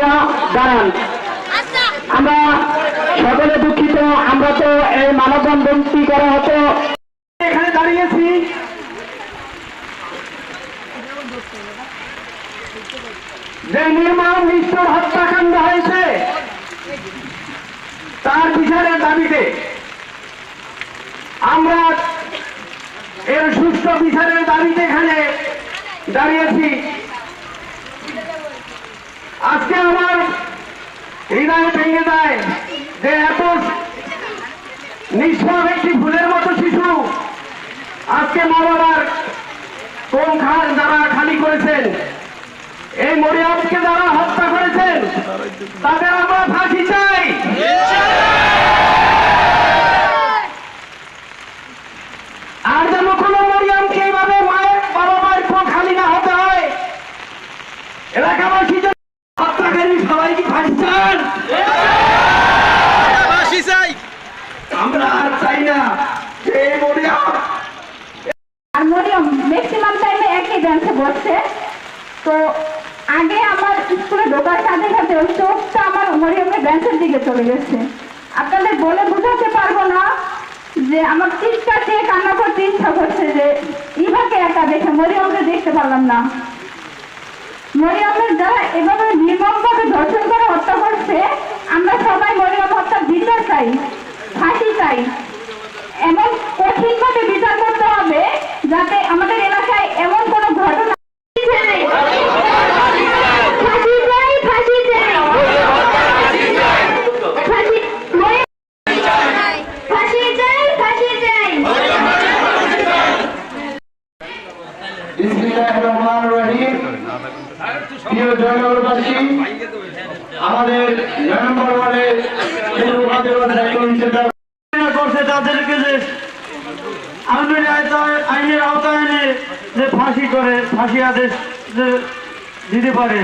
দাঁড়ান। আমরা সকলে দুঃখিত, আমরা তো এই মানববন্ধনটি করা হতো। এখানে দাঁড়িয়েছি। যে নির্মাণ নিষ্ঠুর হত্যাকাণ্ড হয়েছে, তার বিচারের দাবিতে আমরা এর সুষ্ঠু বিচারের দাবিতে এখানে দাঁড়িয়েছি। আজকে আমার হৃদয় ভেঙে দেয় যে এত নিষ্পাপ একটি ফুলের মতো শিশু আজকে মা বাবার কোন খাল যারা খালি করেছেন, এই মরিয়ামকে যারা হত্যা করেছেন, তাদের আমরা ফাঁসি চাই। আর যেন কোনো মরিয়ামকে এইভাবে মায়ের বাবা মায়ের কোন খালি না হতে হয় এলাকাবাসী যে হত্যাকারী সবাই কি ফাঁসি চান। ফাঁসি চাই। আমরা আর চাই না। এই মরিয়াম আর মরিয়ম ম্যাক্সিমাম টাইমে একই বেঞ্চে বসছে। তো আগে আমার স্কুলে ঢোকার সাথে সাথে ওই চোখটা আমার মরিয়মের বেঞ্চের দিকে চলে গেছে। আপনাদের বলে বোঝাতে পারব না যে আমার চিৎকার দিয়ে কান্না করতে ইচ্ছা করছে যে ইভাকে একা দেখে মরিয়মকে দেখতে পারলাম না। মরিয়মের যারা এভাবে নির্মমভাবে ধর্ষণ করে হত্যা করছে আমরা সবাই মরিয়ম হত্যার বিচার চাই ফাঁসি চাই। এমন কঠিনভাবে বিচার করতে হবে যাতে আমাদের এলাকায় এমন কোনো ঘটনা ফাঁসি চাই, ফাঁসি চাই। প্রিয় জয়নগরবাসী আমাদের নভেম্বর করছে। তাদেরকে যে আইনের আইনের আওতায় এনে যে ফাঁসি করে, ফাঁসি আদেশ দিতে পারে।